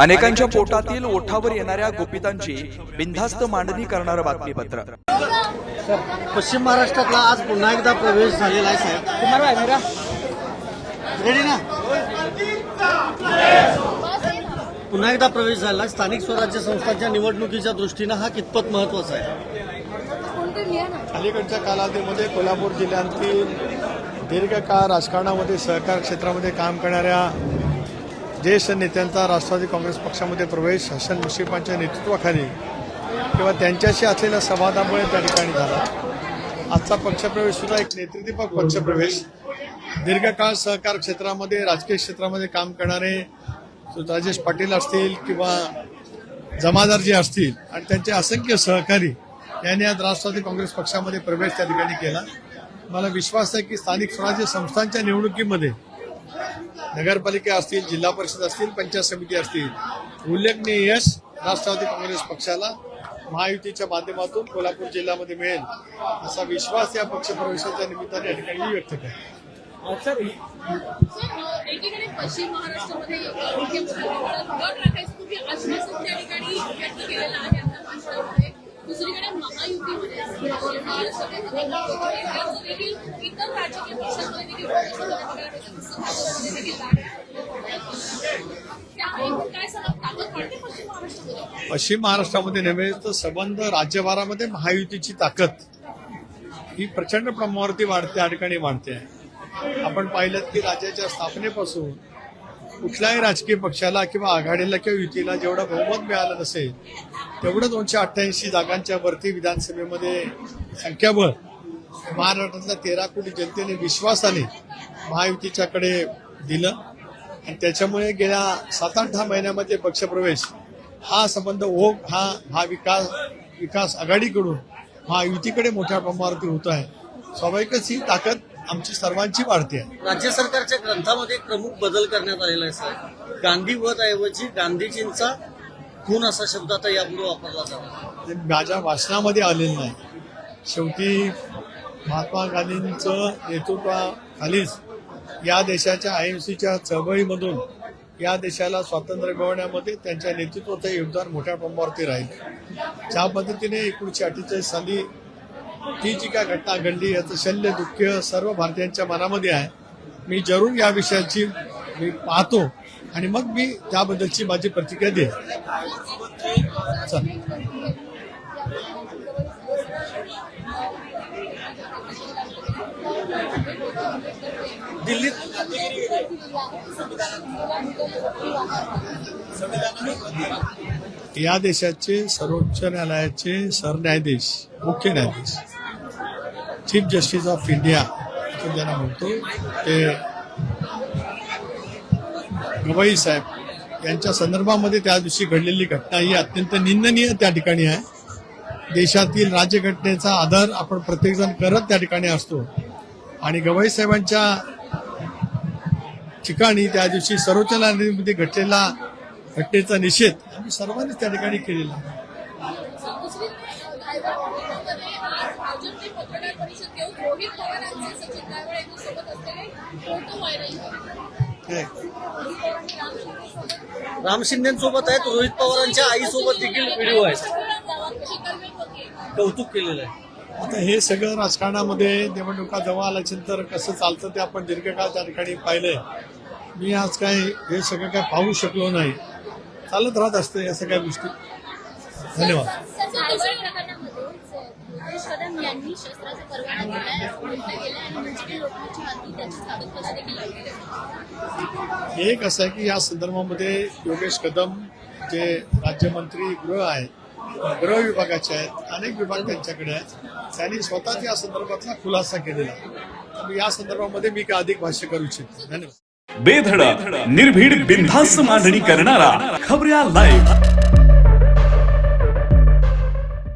अनेकांच्या पोटातील ओठावर येणाऱ्या गुपितांची बिनधास्त मांडणी करणारं बातमीपत्र. पश्चिम महाराष्ट्रातला आज पुन्हा एकदा प्रवेश झालेला आहे साहेब रेडी ना? पुन्हा एकदा प्रवेश झाला स्थानिक स्वराज्य संस्थांच्या निवडणुकीच्या दृष्टीनं हा कितपत महत्त्वाचा आहे? अलीकडच्या कालावधीमध्ये कोल्हापूर जिल्ह्यातील दीर्घकाळ राजकारणामध्ये सहकार क्षेत्रामध्ये काम करणाऱ्या ज्येष्ठ नेत्यांचा राष्ट्रवादी काँग्रेस पक्षामध्ये प्रवेश हसन मुश्रीफांच्या नेतृत्वाखाली किंवा त्यांच्याशी असलेल्या संवादामुळे त्या ठिकाणी झाला. आजचा पक्षप्रवेश सुद्धा एक नेतृत्वपक पक्षप्रवेश. दीर्घकाळ सहकार क्षेत्रामध्ये राजकीय क्षेत्रामध्ये काम करणारे राजेश पाटील असतील किंवा जमादार जे असतील आणि त्यांचे असंख्य सहकारी यांनी आज राष्ट्रवादी काँग्रेस पक्षामध्ये प्रवेश त्या ठिकाणी केला. मला विश्वास आहे की स्थानिक स्वराज्य संस्थांच्या निवडणुकीमध्ये नगरपालिका असतील जिल्हा परिषद असतील पंचायत समिती असतील. उल्लेखनीय यश राष्ट्रवादी काँग्रेस पक्षाला महायुतीच्या माध्यमातून कोल्हापूर जिल्ह्यामध्ये मिळेल असा विश्वास या पक्षप्रवेशाच्या निमित्ताने या ठिकाणी मी व्यक्त करतो एकीकडे पश्चिम महाराष्ट्रामध्ये मुख्यमंत्र्यांनी गट पश्चिम महाराष्ट्रामध्ये नव्हे तर संबंध राज्यभरामध्ये महायुतीची ताकद ही प्रचंड प्रमाणावरती वाढते त्या ठिकाणी वाढते. आहे आपण पाहिलं की राज्याच्या स्थापनेपासून कुठल्याही राजकीय पक्षाला किंवा आघाडीला किंवा युतीला जेवढं बहुमत मिळालं नसेल तेवढं दोनशे अठ्ठ्याऐंशी जागांच्या वरती विधानसभेमध्ये संख्याबळ महाराष्ट्रातल्या तेरा कोटी जनतेने विश्वासाने महायुतीच्याकडे दिलं. आणि त्याच्यामुळे गेल्या सात आठ दहा महिन्यामध्ये पक्षप्रवेश हा संबंध ओघ हा हा विकास विकास आघाडीकडून महायुतीकडे मोठ्या प्रमाणावरती होत आहे. स्वाभाविकच ही ताकद आमची सर्वांची वाढते आहे. राज्य सरकारच्या ग्रंथामध्ये प्रमुख बदल करण्यात आलेला आहे साहेब गांधी वध ऐवजी गांधीजींचा खून असा शब्द आता यापुढे वापरला जातो. माझ्या भाषणामध्ये आलेलं नाही. शेवटी महात्मा गांधींचं नेतृत्वाखालीच या देशाच्या अहिंसेच्या चळवळीमधून या देशाला स्वातंत्र्य मिळवण्यामध्ये त्यांच्या नेतृत्वाचं योगदान मोठ्या प्रमाणावरती राहील. ज्या पद्धतीने एकोणीसशे अठ्ठेचाळीस साली ती जी काय घटना घडली याचं शल्य दुःख सर्व भारतीयांच्या मनामध्ये आहे. मी जरूर या विषयाची मी पाहतो आणि मग मी त्याबद्दलची माझी प्रतिक्रिया देईन. दिल्लीत? या देशाचे सर्वोच्च न्यायालयाचे सरन्यायाधीश मुख्य न्यायाधीश चीफ जस्टिस ऑफ इंडिया आपण ज्यांना म्हणतो ते गवई साहेब यांच्या संदर्भामध्ये त्या दिवशी घडलेली घटना ही अत्यंत निंदनीय त्या ठिकाणी आहे. देशातील राज्यघटनेचा आदर आपण प्रत्येकजण करत त्या ठिकाणी असतो. आणि गवई साहेबांच्या ठिकाणी त्या दिवशी सर्वोच्च न्यायालयामध्ये घडलेला घटनेचा निषेध आम्ही सर्वांनीच त्या ठिकाणी केलेला आहे. राम शिंदेसोबत आहेत रोहित पवारांच्या आईसोबत देखील व्हिडिओ आहेत. कौतुक केलेलं आहे. आता हे सगळं राजकारणामध्ये निवडणुका जवळ आल्याच्यानंतर कसं चालतं ते आपण दीर्घकाळ त्या ठिकाणी पाहिलंय. मी आज काय हे सगळं काय पाहू शकलो नाही. चालत राहत असतं या सगळ्या गोष्टी. धन्यवाद. एक असं आहे की या संदर्भामध्ये योगेश कदम जे राज्यमंत्री गृह आहेत गृह विभागाचे आहेत अनेक विभाग त्यांच्याकडे आहेत. त्यांनी स्वतःच या संदर्भातला खुलासा केलेला आहे. या संदर्भामध्ये मी काय अधिक भाष्य करू इच्छितो धन्यवाद. बेधडक निर्भीड बिनधास्त मांडणी करणारा खबऱ्या लाईव्ह